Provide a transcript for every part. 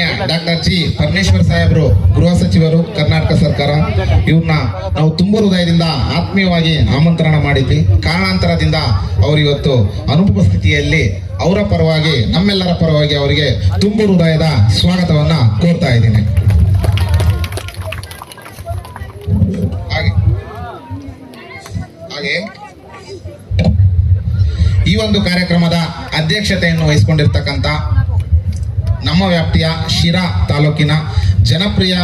ಮಾನ್ಯ doctor G Parameshwar ಸಾಹೇಬರು, ಗೃಹ ಸಚಿವರು, ಕರ್ನಾಟಕ ಸರ್ಕಾರ, ಇವ್ರನ್ನ ನಾವು ತುಂಬ ಹೃದಯದಿಂದ ಆತ್ಮೀಯವಾಗಿ ಆಮಂತ್ರಣ ಮಾಡಿದ್ವಿ. ಕಾರಣಾಂತರದಿಂದ ಅವರು ಇವತ್ತು ಅನುಪಸ್ಥಿತಿಯಲ್ಲಿ ಅವರ ಪರವಾಗಿ, ನಮ್ಮೆಲ್ಲರ ಪರವಾಗಿ ಅವರಿಗೆ ತುಂಬ ಹೃದಯದ ಸ್ವಾಗತವನ್ನ ಕೋರ್ತಾ ಇದ್ದೀನಿ. ಈ ಒಂದು ಕಾರ್ಯಕ್ರಮದ ಅಧ್ಯಕ್ಷತೆಯನ್ನು ವಹಿಸಿಕೊಂಡಿರ್ತಕ್ಕಂಥ ನಮ್ಮ ವ್ಯಾಪ್ತಿಯ ಶಿರಾ ತಾಲೂಕಿನ ಜನಪ್ರಿಯ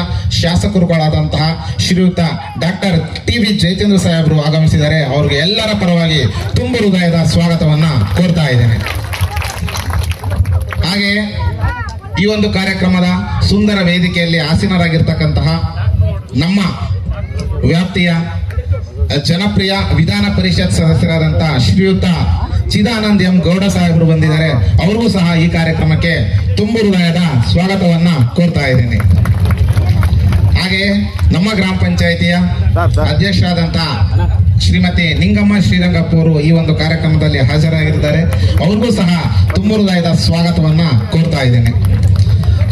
ಶಾಸಕರುಗಳಾದಂತಹ ಶ್ರೀಯುತ ಡಾಕ್ಟರ್ ಟಿ ವಿ ಜಯಚಂದ್ರ ಸಾಹೇಬರು ಆಗಮಿಸಿದ್ದಾರೆ ಅವ್ರಿಗೆ ಎಲ್ಲರ ಪರವಾಗಿ ತುಂಬ ಹೃದಯದ ಸ್ವಾಗತವನ್ನ ಕೋರ್ತಾ ಇದ್ದೇನೆ. ಹಾಗೆ ಈ ಒಂದು ಕಾರ್ಯಕ್ರಮದ ಸುಂದರ ವೇದಿಕೆಯಲ್ಲಿ ಆಸೀನರಾಗಿರ್ತಕ್ಕಂತಹ ನಮ್ಮ ವ್ಯಾಪ್ತಿಯ ಜನಪ್ರಿಯ ವಿಧಾನ ಪರಿಷತ್ ಸದಸ್ಯರಾದಂತಹ ಶ್ರೀಯುತ ಚಿದಾನಂದ್ ಎಂ ಗೌಡ ಸಾಹೇಬರು ಬಂದಿದ್ದಾರೆ. ಅವ್ರಿಗೂ ಸಹ ಈ ಕಾರ್ಯಕ್ರಮಕ್ಕೆ ತುಂಬ ಹೃದಯದ ಸ್ವಾಗತವನ್ನ ಕೋರ್ತಾ ಇದ್ದೇನೆ. ಹಾಗೆ ನಮ್ಮ ಗ್ರಾಮ ಪಂಚಾಯಿತಿಯ ಅಧ್ಯಕ್ಷರಾದಂತಹ ಶ್ರೀಮತಿ ನಿಂಗಮ್ಮ ಶ್ರೀರಂಗಪ್ಪ ಅವರು ಈ ಒಂದು ಕಾರ್ಯಕ್ರಮದಲ್ಲಿ ಹಾಜರಾಗಿದ್ದಾರೆ. ಅವ್ರಿಗೂ ಸಹ ತುಂಬ ಹೃದಯದ ಸ್ವಾಗತವನ್ನ ಕೋರ್ತಾ ಇದ್ದೇನೆ.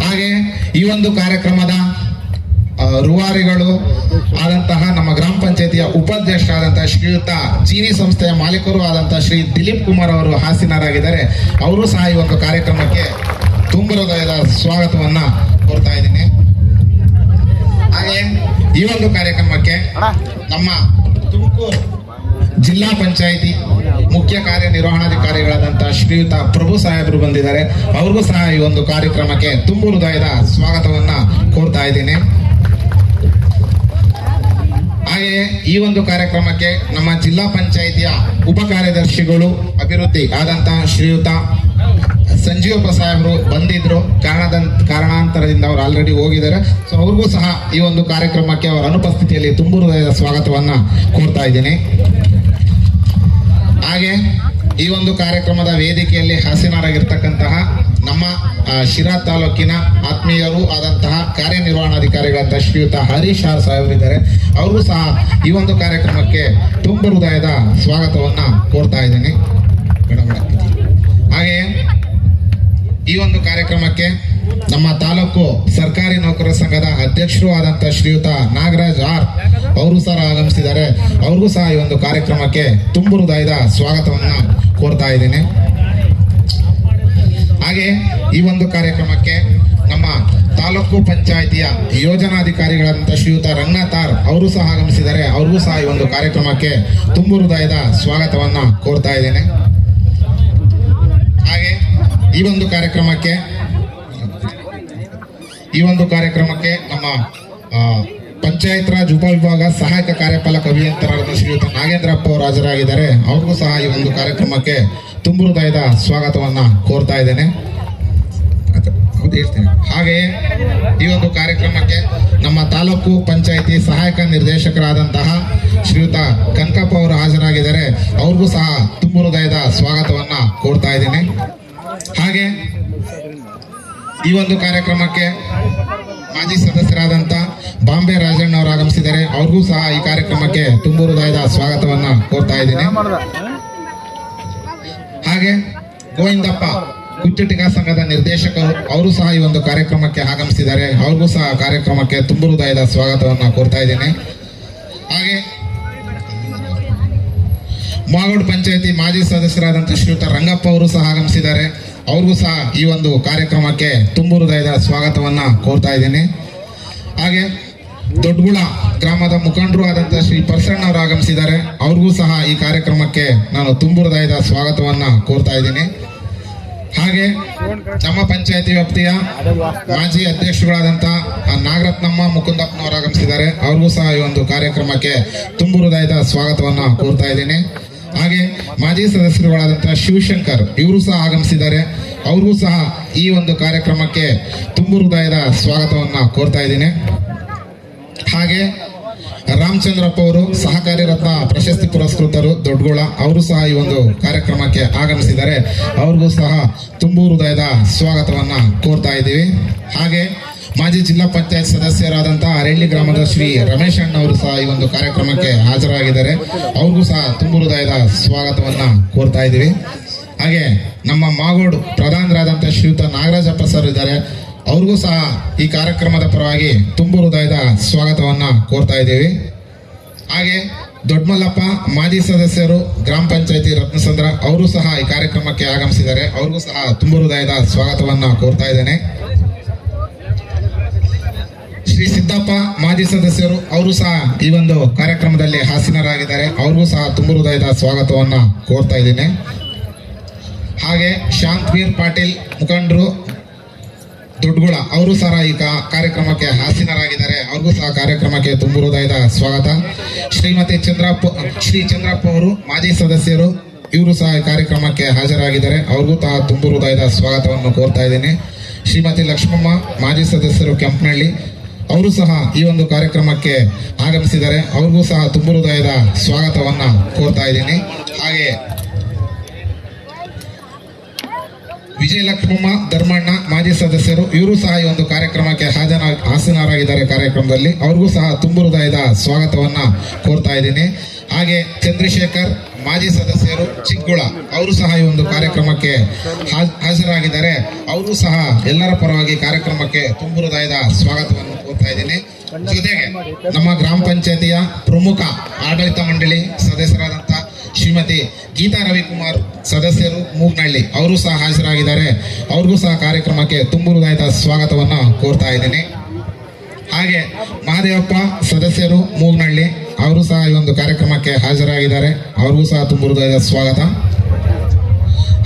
ಹಾಗೆ ಈ ಒಂದು ಕಾರ್ಯಕ್ರಮದ ರುವಾರಿಗಳು ರೂವಾರಿಗಳು ಆದಂತಹ ನಮ್ಮ ಗ್ರಾಮ ಪಂಚಾಯತಿಯ ಉಪಾಧ್ಯಕ್ಷರಾದಂತಹ ಶ್ರೀಯುತ ಚೀನಿ ಸಂಸ್ಥೆಯ ಮಾಲೀಕರು ಆದಂತಹ ಶ್ರೀ ದಿಲೀಪ್ ಕುಮಾರ್ ಅವರು ಹಾಸೀನರಾಗಿದ್ದಾರೆ ಅವರು ಸಹ ಈ ಒಂದು ಕಾರ್ಯಕ್ರಮಕ್ಕೆ ತುಂಬ ಹೃದಯದ ಸ್ವಾಗತವನ್ನ ಕೋರ್ತಾ ಇದ್ದೀನಿ. ಹಾಗೆ ಈ ಒಂದು ಕಾರ್ಯಕ್ರಮಕ್ಕೆ ನಮ್ಮ ತುಮಕೂರು ಜಿಲ್ಲಾ ಪಂಚಾಯಿತಿ ಮುಖ್ಯ ಕಾರ್ಯನಿರ್ವಹಣಾಧಿಕಾರಿಗಳಾದಂತಹ ಶ್ರೀಯುತ ಪ್ರಭು ಸಾಹೇಬರು ಬಂದಿದ್ದಾರೆ. ಅವ್ರಿಗೂ ಸಹ ಈ ಒಂದು ಕಾರ್ಯಕ್ರಮಕ್ಕೆ ತುಂಬು ಹೃದಯದ ಸ್ವಾಗತವನ್ನ ಕೋರ್ತಾ ಇದ್ದೀನಿ. ಹಾಗೆಯೇ ಈ ಒಂದು ಕಾರ್ಯಕ್ರಮಕ್ಕೆ ನಮ್ಮ ಜಿಲ್ಲಾ ಪಂಚಾಯಿತಿಯ ಉಪ ಕಾರ್ಯದರ್ಶಿಗಳು ಅಭಿವೃದ್ಧಿ ಆದಂತಹ ಶ್ರೀಯುತ ಸಂಜೀವಪ್ಪ ಅವರು ಬಂದಿದ್ರು. ಕಾರಣದ ಕಾರಣಾಂತರದಿಂದ ಅವರು ಆಲ್ರೆಡಿ ಹೋಗಿದ್ದಾರೆ. ಸೊ ಅವ್ರಿಗೂ ಸಹ ಈ ಒಂದು ಕಾರ್ಯಕ್ರಮಕ್ಕೆ ಅವರ ಅನುಪಸ್ಥಿತಿಯಲ್ಲಿ ತುಂಬು ಹೃದಯದ ಸ್ವಾಗತವನ್ನ ಕೋರ್ತಾ ಇದ್ದೀನಿ. ಹಾಗೆ, ಈ ಒಂದು ಕಾರ್ಯಕ್ರಮದ ವೇದಿಕೆಯಲ್ಲಿ ಹಾಸೀನರಾಗಿರ್ತಕ್ಕಂತಹ ನಮ್ಮ ಶಿರಾ ತಾಲೂಕಿನ ಆತ್ಮೀಯರು ಆದಂತಹ ಕಾರ್ಯನಿರ್ವಹಣಾಧಿಕಾರಿಗಳಂತ ಶ್ರೀಯುತ ಹರೀಶ್ ಆರ್ ಸಾಹೇಬರಿದ್ದಾರೆ. ಅವರು ಸಹ ಈ ಒಂದು ಕಾರ್ಯಕ್ರಮಕ್ಕೆ ತುಂಬ ಹೃದಯದ ಸ್ವಾಗತವನ್ನ ಕೋರ್ತಾ ಇದ್ದೀನಿ. ಹಾಗೆಯೇ ಹಾಗೆ ಈ ಒಂದು ಕಾರ್ಯಕ್ರಮಕ್ಕೆ ನಮ್ಮ ತಾಲೂಕು ಸರ್ಕಾರಿ ನೌಕರರ ಸಂಘದ ಅಧ್ಯಕ್ಷರು ಆದಂತ ಶ್ರೀಯುತ ನಾಗರಾಜ್ ಆರ್ ಅವರು ಸಹ ಆಗಮಿಸಿದ್ದಾರೆ. ಅವ್ರಿಗೂ ಸಹ ಈ ಒಂದು ಕಾರ್ಯಕ್ರಮಕ್ಕೆ ತುಂಬು ಹೃದಯದ ಸ್ವಾಗತವನ್ನ ಕೋರ್ತಾ ಇದ್ದೀನಿ. ಹಾಗೆ ಈ ಒಂದು ಕಾರ್ಯಕ್ರಮಕ್ಕೆ ನಮ್ಮ ತಾಲೂಕು ಪಂಚಾಯಿತಿಯ ಯೋಜನಾಧಿಕಾರಿಗಳಾದಂಥ ಶ್ರೀಯುತ ರಂಗನಾಥ್ ಆರ್ ಅವರು ಸಹ ಆಗಮಿಸಿದ್ದಾರೆ. ಅವ್ರಿಗೂ ಸಹ ಈ ಒಂದು ಕಾರ್ಯಕ್ರಮಕ್ಕೆ ತುಂಬು ಹೃದಯದ ಸ್ವಾಗತವನ್ನ ಕೋರ್ತಾ ಇದ್ದೇನೆ. ಹಾಗೆ ಈ ಒಂದು ಕಾರ್ಯಕ್ರಮಕ್ಕೆ, ಈ ಒಂದು ಕಾರ್ಯಕ್ರಮಕ್ಕೆ ನಮ್ಮ ಪಂಚಾಯತ್ ರಾಜ್ ಉಪವಿಭಾಗ ಸಹಾಯಕ ಕಾರ್ಯಪಾಲಕ ಅಭಿಯಂತರಾದ ಶ್ರೀಯುತ ನಾಗೇಂದ್ರಪ್ಪ ಅವರು ಹಾಜರಾಗಿದ್ದಾರೆ. ಅವ್ರಿಗೂ ಸಹ ಈ ಒಂದು ಕಾರ್ಯಕ್ರಮಕ್ಕೆ ತುಂಬು ಹೃದಯದ ಸ್ವಾಗತವನ್ನ ಕೋರ್ತಾ ಇದ್ದೇನೆ. ಹಾಗೆಯೇ ಈ ಒಂದು ಕಾರ್ಯಕ್ರಮಕ್ಕೆ ನಮ್ಮ ತಾಲೂಕು ಪಂಚಾಯಿತಿ ಸಹಾಯಕ ನಿರ್ದೇಶಕರಾದಂತಹ ಶ್ರೀಯುತ ಕನಕಪ್ಪ ಅವರು ಹಾಜರಾಗಿದ್ದಾರೆ. ಅವ್ರಿಗೂ ಸಹ ತುಂಬು ಹೃದಯದ ಸ್ವಾಗತವನ್ನ ಕೋರ್ತಾ ಇದ್ದೇನೆ. ಹಾಗೆ ಈ ಒಂದು ಕಾರ್ಯಕ್ರಮಕ್ಕೆ ಮಾಜಿ ಸದಸ್ಯರಾದಂತ ಬಾಂಬೆ ರಾಜಣ್ಣ ಅವರು ಆಗಮಿಸಿದ್ದಾರೆ. ಅವ್ರಿಗೂ ಸಹ ಈ ಕಾರ್ಯಕ್ರಮಕ್ಕೆ ತುಂಬ ಹೃದಯದ ಸ್ವಾಗತವನ್ನ ಕೋರ್ತಾ ಇದ್ದೀನಿ. ಹಾಗೆ ಗೋವಿಂದಪ್ಪ ಕುಚ್ಚಟಿಕಾ ಸಂಘದ ನಿರ್ದೇಶಕರು, ಅವರು ಸಹ ಈ ಒಂದು ಕಾರ್ಯಕ್ರಮಕ್ಕೆ ಆಗಮಿಸಿದ್ದಾರೆ. ಅವ್ರಿಗೂ ಸಹ ಕಾರ್ಯಕ್ರಮಕ್ಕೆ ತುಂಬ ಹೃದಯದ ಸ್ವಾಗತವನ್ನ ಕೋರ್ತಾ ಇದ್ದೀನಿ. ಹಾಗೆ ಮಾಗೋಡ್ ಪಂಚಾಯತಿ ಮಾಜಿ ಸದಸ್ಯರಾದಂಥ ಶ್ರೀಯುತ ರಂಗಪ್ಪ ಅವರು ಸಹ ಆಗಮಿಸಿದ್ದಾರೆ. ಅವ್ರಿಗೂ ಸಹ ಈ ಒಂದು ಕಾರ್ಯಕ್ರಮಕ್ಕೆ ತುಂಬು ಹೃದಯದ ಸ್ವಾಗತವನ್ನ ಕೋರ್ತಾ ಇದ್ದೀನಿ. ಹಾಗೆ ದೊಡ್ಡಗುಳ ಗ್ರಾಮದ ಮುಖಂಡರು ಆದಂಥ ಶ್ರೀ ಪರಸಣ್ಣ ಅವರು ಆಗಮಿಸಿದ್ದಾರೆ. ಅವ್ರಿಗೂ ಸಹ ಈ ಕಾರ್ಯಕ್ರಮಕ್ಕೆ ನಾನು ತುಂಬು ಹೃದಯದ ಸ್ವಾಗತವನ್ನ ಕೋರ್ತಾ ಇದ್ದೀನಿ. ಹಾಗೆ ನಮ್ಮ ಪಂಚಾಯತಿ ವ್ಯಾಪ್ತಿಯ ಮಾಜಿ ಅಧ್ಯಕ್ಷರುಗಳಾದಂಥ ನಾಗರತ್ನಮ್ಮ ಮುಕುಂದಪ್ಪನವರು ಆಗಮಿಸಿದ್ದಾರೆ. ಅವ್ರಿಗೂ ಸಹ ಈ ಒಂದು ಕಾರ್ಯಕ್ರಮಕ್ಕೆ ತುಂಬು ಹೃದಯದ ಸ್ವಾಗತವನ್ನ ಕೋರ್ತಾ ಇದ್ದೀನಿ. ಹಾಗೆ ಮಾಜಿ ಸದಸ್ಯರುಗಳಾದಂತಹ ಶಿವಶಂಕರ್, ಇವರು ಸಹ ಆಗಮಿಸಿದ್ದಾರೆ. ಅವ್ರಿಗೂ ಸಹ ಈ ಒಂದು ಕಾರ್ಯಕ್ರಮಕ್ಕೆ ತುಂಬ ಹೃದಯದ ಸ್ವಾಗತವನ್ನು ಕೋರ್ತಾ ಇದ್ದೀನಿ. ಹಾಗೆ ರಾಮಚಂದ್ರಪ್ಪ ಅವರು ಸಹಕಾರಿ ರತ್ನ ಪ್ರಶಸ್ತಿ ಪುರಸ್ಕೃತರು ದೊಡ್ಡಗೋಳ, ಅವರು ಸಹ ಈ ಒಂದು ಕಾರ್ಯಕ್ರಮಕ್ಕೆ ಆಗಮಿಸಿದ್ದಾರೆ. ಅವ್ರಿಗೂ ಸಹ ತುಂಬು ಹೃದಯದ ಸ್ವಾಗತವನ್ನು ಕೋರ್ತಾ ಇದ್ದೀವಿ. ಹಾಗೆ ಮಾಜಿ ಜಿಲ್ಲಾ ಪಂಚಾಯತ್ ಸದಸ್ಯರಾದಂತಹ ಅರಳ್ಳಿ ಗ್ರಾಮದ ಶ್ರೀ ರಮೇಶ್ ಅಣ್ಣ ಅವರು ಸಹ ಈ ಒಂದು ಕಾರ್ಯಕ್ರಮಕ್ಕೆ ಹಾಜರಾಗಿದ್ದಾರೆ. ಅವ್ರಿಗೂ ಸಹ ತುಂಬು ಹೃದಯದ ಸ್ವಾಗತವನ್ನ ಕೋರ್ತಾ ಇದ್ದೀವಿ. ಹಾಗೆ ನಮ್ಮ ಮಾಗೋಡು ಪ್ರಧಾನರಾದಂತಹ ಶ್ರೀಯುತ ನಾಗರಾಜಪ್ಪ ಸರ್ ಇದ್ದಾರೆ. ಅವ್ರಿಗೂ ಸಹ ಈ ಕಾರ್ಯಕ್ರಮದ ಪರವಾಗಿ ತುಂಬು ಹೃದಯದ ಸ್ವಾಗತವನ್ನ ಕೋರ್ತಾ ಇದ್ದೀವಿ. ಹಾಗೆ ದೊಡ್ಡಮಲ್ಲಪ್ಪ ಮಾಜಿ ಸದಸ್ಯರು ಗ್ರಾಮ ಪಂಚಾಯತಿ ರತ್ನಸಂದ್ರ, ಅವರು ಸಹ ಈ ಕಾರ್ಯಕ್ರಮಕ್ಕೆ ಆಗಮಿಸಿದ್ದಾರೆ. ಅವ್ರಿಗೂ ಸಹ ತುಂಬು ಹೃದಯದ ಸ್ವಾಗತವನ್ನ ಕೋರ್ತಾ ಇದ್ದೇನೆ. ಶ್ರೀ ಸಿದ್ದಪ್ಪ ಮಾಜಿ ಸದಸ್ಯರು, ಅವರು ಸಹ ಈ ಒಂದು ಕಾರ್ಯಕ್ರಮದಲ್ಲಿ ಹಾಸನರಾಗಿದ್ದಾರೆ. ಅವ್ರಿಗೂ ಸಹ ತುಂಬು ಹೃದಯದ ಸ್ವಾಗತವನ್ನು ಕೋರ್ತಾ ಇದ್ದೀನಿ. ಹಾಗೆ ಶಾಂತವೀರ್ ಪಾಟೀಲ್ ಮುಖಂಡರು ದೊಡ್ಡಗುಳ ಅವರು ಸಹ ಈ ಕಾರ್ಯಕ್ರಮಕ್ಕೆ ಹಾಸೀನರಾಗಿದ್ದಾರೆ. ಅವ್ರಿಗೂ ಸಹ ಕಾರ್ಯಕ್ರಮಕ್ಕೆ ತುಂಬು ಹೃದಯದ ಸ್ವಾಗತ. ಶ್ರೀಮತಿ ಚಂದ್ರಪ್ಪ, ಶ್ರೀ ಚಂದ್ರಪ್ಪ ಅವರು ಮಾಜಿ ಸದಸ್ಯರು, ಇವರು ಸಹ ಈ ಕಾರ್ಯಕ್ರಮಕ್ಕೆ ಹಾಜರಾಗಿದ್ದಾರೆ. ಅವ್ರಿಗೂ ಸಹ ತುಂಬು ಹೃದಯದ ಸ್ವಾಗತವನ್ನು ಕೋರ್ತಾ ಇದ್ದೀನಿ. ಶ್ರೀಮತಿ ಲಕ್ಷ್ಮಮ್ಮ, ಮಾಜಿ ಸದಸ್ಯರು ಕೆಂಪನಹಳ್ಳಿ ಅವರು ಸಹ ಈ ಒಂದು ಕಾರ್ಯಕ್ರಮಕ್ಕೆ ಆಗಮಿಸಿದ್ದಾರೆ. ಅವ್ರಿಗೂ ಸಹ ತುಂಬು ಹೃದಯದ ಸ್ವಾಗತವನ್ನ ಕೋರ್ತಾ ಇದ್ದೀನಿ. ಹಾಗೆ ವಿಜಯಲಕ್ಷ್ಮಮ್ಮ ಧರ್ಮಣ್ಣ, ಮಾಜಿ ಸದಸ್ಯರು, ಇವರು ಸಹ ಈ ಒಂದು ಕಾರ್ಯಕ್ರಮಕ್ಕೆ ಹಾಜರ ಹಾಸನರಾಗಿದ್ದಾರೆ ಕಾರ್ಯಕ್ರಮದಲ್ಲಿ. ಅವ್ರಿಗೂ ಸಹ ತುಂಬು ಹೃದಯದ ಸ್ವಾಗತವನ್ನ ಕೋರ್ತಾ ಇದ್ದೀನಿ. ಹಾಗೆ ಚಂದ್ರಶೇಖರ್, ಮಾಜಿ ಸದಸ್ಯರು, ಚಿಕ್ಕುಳ, ಅವರು ಸಹ ಈ ಒಂದು ಕಾರ್ಯಕ್ರಮಕ್ಕೆ ಹಾಜರಾಗಿದ್ದಾರೆ. ಅವರು ಸಹ ಎಲ್ಲರ ಪರವಾಗಿ ಕಾರ್ಯಕ್ರಮಕ್ಕೆ ತುಂಬು ಹೃದಯದ ಸ್ವಾಗತವನ್ನು ಕೋರ್ತಾ ಇದ್ದೀನಿ. ಜೊತೆಗೆ ನಮ್ಮ ಗ್ರಾಮ ಪಂಚಾಯತಿಯ ಪ್ರಮುಖ ಆಡಳಿತ ಮಂಡಳಿ ಸದಸ್ಯರಾದಂಥ ಶ್ರೀಮತಿ ಗೀತಾ ರವಿಕುಮಾರ್ ಸದಸ್ಯರು ಮೂಗ್ನಹಳ್ಳಿ ಅವರು ಸಹ ಹಾಜರಾಗಿದ್ದಾರೆ. ಅವ್ರಿಗೂ ಸಹ ಕಾರ್ಯಕ್ರಮಕ್ಕೆ ತುಂಬು ಹೃದಯದ ಸ್ವಾಗತವನ್ನ ಕೋರ್ತಾ ಇದ್ದೀನಿ. ಹಾಗೆ ಮಹಾದೇವಪ್ಪ ಸದಸ್ಯರು ಮೂಗ್ನಹಳ್ಳಿ ಅವರು ಸಹ ಈ ಒಂದು ಕಾರ್ಯಕ್ರಮಕ್ಕೆ ಹಾಜರಾಗಿದ್ದಾರೆ. ಅವ್ರಿಗೂ ಸಹ ತುಂಬು ಹೃದಯದ ಸ್ವಾಗತ.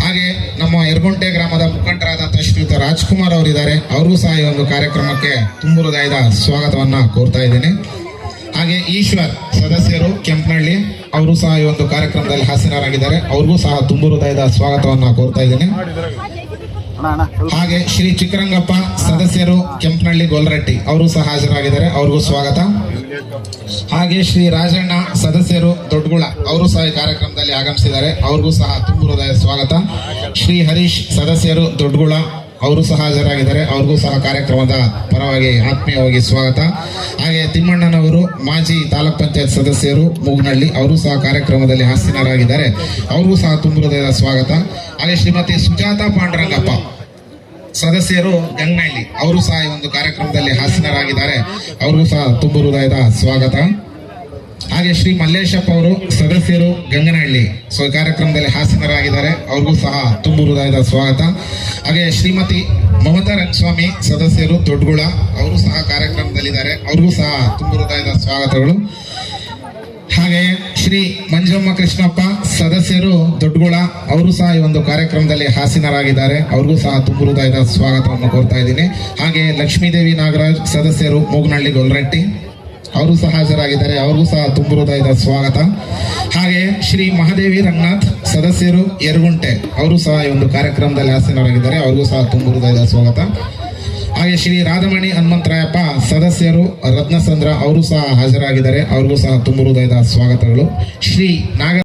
ಹಾಗೆ ನಮ್ಮ ಎರಗುಂಟೆ ಗ್ರಾಮದ ಮುಖಂಡರಾದಂತಹ ಶ್ರೀಯುತ ರಾಜ್ಕುಮಾರ್ ಅವರಿದ್ದಾರೆ. ಅವ್ರಿಗೂ ಸಹ ಈ ಒಂದು ಕಾರ್ಯಕ್ರಮಕ್ಕೆ ತುಂಬು ಹೃದಯದ ಸ್ವಾಗತವನ್ನ ಕೋರ್ತಾ ಇದ್ದೀನಿ. ಹಾಗೆ ಈಶ್ವರ್ ಸದಸ್ಯರು ಕೆಂಪನಹಳ್ಳಿ, ಅವರು ಸಹ ಈ ಒಂದು ಕಾರ್ಯಕ್ರಮದಲ್ಲಿ ಹಾಸನರಾಗಿದ್ದಾರೆ ಅವ್ರಿಗೂ ಸಹ ತುಂಬು ಹೃದಯದ ಸ್ವಾಗತವನ್ನ ಕೋರ್ತಾ ಇದ್ದೀನಿ. ಹಾಗೆ ಶ್ರೀ ಚಿಕ್ಕರಂಗಪ್ಪ ಸದಸ್ಯರು ಕೆಂಪನಹಳ್ಳಿ ಗೋಲ್ರಟ್ಟಿ, ಅವರು ಸಹ ಹಾಜರಾಗಿದ್ದಾರೆ. ಅವ್ರಿಗೂ ಸ್ವಾಗತ. ಹಾಗೆ ಶ್ರೀ ರಾಜಣ್ಣ ಸದಸ್ಯರು ದೊಡ್ಡಗುಳ ಅವರು ಸಹ ಈ ಕಾರ್ಯಕ್ರಮದಲ್ಲಿ ಆಗಮಿಸಿದ್ದಾರೆ. ಅವ್ರಿಗೂ ಸಹ ತುಂಬ ಹೃದಯ ಸ್ವಾಗತ. ಶ್ರೀ ಹರೀಶ್ ಸದಸ್ಯರು ದೊಡ್ಡಗುಳ ಅವರು ಸಹ ಹಾಜರಾಗಿದ್ದಾರೆ. ಅವ್ರಿಗೂ ಸಹ ಕಾರ್ಯಕ್ರಮದ ಪರವಾಗಿ ಆತ್ಮೀಯವಾಗಿ ಸ್ವಾಗತ. ಹಾಗೆ ತಿಮ್ಮಣ್ಣನವರು, ಮಾಜಿ ತಾಲೂಕ್ ಪಂಚಾಯತ್ ಸದಸ್ಯರು ಮೂಗ್ನಳ್ಳಿ, ಅವರು ಸಹ ಕಾರ್ಯಕ್ರಮದಲ್ಲಿ ಹಾಸ್ತಿನರಾಗಿದ್ದಾರೆ ಅವ್ರಿಗೂ ಸಹ ತುಂಬ ಹೃದಯದ ಸ್ವಾಗತ. ಹಾಗೆ ಶ್ರೀಮತಿ ಸುಜಾತ ಪಾಂಡುರಂಗಪ್ಪ ಸದಸ್ಯರು ಗಂಗನಹಳ್ಳಿ. ಅವರು ಸಹ ಈ ಒಂದು ಕಾರ್ಯಕ್ರಮದಲ್ಲಿ ಹಾಸನರಾಗಿದ್ದಾರೆ. ಅವರು ಸಹ ತುಂಬು ಹೃದಯದ ಸ್ವಾಗತ. ಹಾಗೆ ಶ್ರೀ ಮಲ್ಲೇಶಪ್ಪ ಅವರು ಸದಸ್ಯರು ಗಂಗನಹಳ್ಳಿ. ಸೊ, ಈ ಕಾರ್ಯಕ್ರಮದಲ್ಲಿ ಹಾಸನರಾಗಿದ್ದಾರೆ. ಅವ್ರಿಗೂ ಸಹ ತುಂಬು ಹೃದಯದ ಸ್ವಾಗತ. ಹಾಗೆ ಶ್ರೀಮತಿ ಮಮತಾ ರಂಗಸ್ವಾಮಿ ಸದಸ್ಯರು ದೊಡ್ಡಗುಳ ಅವರು ಸಹ ಕಾರ್ಯಕ್ರಮದಲ್ಲಿದ್ದಾರೆ. ಅವ್ರಿಗೂ ಸಹ ತುಂಬು ಹೃದಯದ ಸ್ವಾಗತಗಳು. ಹಾಗೆ ಶ್ರೀ ಮಂಜಮ್ಮ ಕೃಷ್ಣಪ್ಪ ಸದಸ್ಯರು ದೊಡ್ಡಗುಳ, ಅವರು ಸಹ ಈ ಒಂದು ಕಾರ್ಯಕ್ರಮದಲ್ಲಿ ಹಾಸೀನರಾಗಿದ್ದಾರೆ. ಅವ್ರಿಗೂ ಸಹ ತುಂಬು ಸ್ವಾಗತವನ್ನು ಕೋರ್ತಾ ಇದ್ದೀನಿ. ಹಾಗೆ ಲಕ್ಷ್ಮೀದೇವಿ ನಾಗರಾಜ್ ಸದಸ್ಯರು ಮೂಗನಹಳ್ಳಿ ಗೊಲ್ರಟ್ಟಿ, ಅವರು ಸಹ ಹಾಜರಾಗಿದ್ದಾರೆ. ಅವ್ರಿಗೂ ಸಹ ತುಂಬು ಸ್ವಾಗತ. ಹಾಗೆ ಶ್ರೀ ಮಹಾದೇವಿ ರಂಗನಾಥ್ ಸದಸ್ಯರು ಯರಗುಂಟೆ ಅವರು ಸಹ ಈ ಒಂದು ಕಾರ್ಯಕ್ರಮದಲ್ಲಿ ಹಾಸಿನರಾಗಿದ್ದಾರೆ. ಅವ್ರಿಗೂ ಸಹ ತುಂಬು ಹೃದಯದ ಸ್ವಾಗತ. ಹಾಗೆ ಶ್ರೀ ರಾಧಮಣಿ ಹನುಮಂತರಾಯಪ್ಪ ಸದಸ್ಯರು ರತ್ನಸಂದ್ರ, ಅವರು ಸಹ ಹಾಜರಾಗಿದ್ದಾರೆ. ಅವ್ರಿಗೂ ಸಹ ತುಂಬು ಹೃದಯದ ಸ್ವಾಗತಗಳು. ಶ್ರೀ ನಾಗ